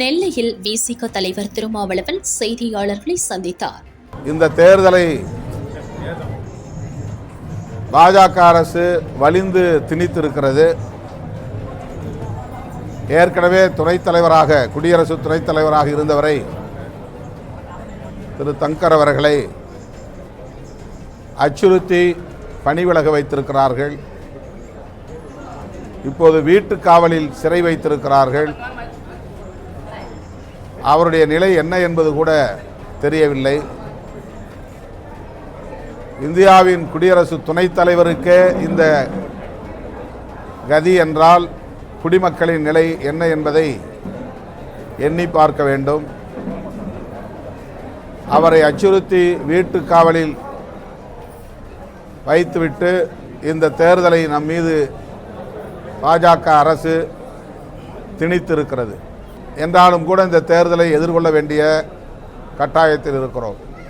நெல்லையில் விசிக தலைவர் திருமாவளவன் செய்தியாளர்களை சந்தித்தார். இந்த தேர்தலை பாஜக அரசு வலிந்து திணித்திருக்கிறது. ஏற்கனவே துணைத் தலைவராக குடியரசு துணைத் தலைவராக இருந்தவரை திரு தங்கர் அவர்களை அச்சுறுத்தி பணிவிலக வைத்திருக்கிறார்கள். இப்போது வீட்டு காவலில் சிறை வைத்திருக்கிறார்கள். அவருடைய நிலை என்ன என்பது கூட தெரியவில்லை. இந்தியாவின் குடியரசு துணைத் தலைவருக்கே இந்த கதி என்றால் குடிமக்களின் நிலை என்ன என்பதை எண்ணி பார்க்க வேண்டும். அவரை அச்சுறுத்தி வீட்டு காவலில் வைத்துவிட்டு இந்த தேர்தலை நம் மீது பாஜக அரசு திணித்திருக்கிறது. என்றாலும் கூட இந்த தேர்தலை எதிர்கொள்ள வேண்டிய கட்டாயத்தில் இருக்கிறோம்.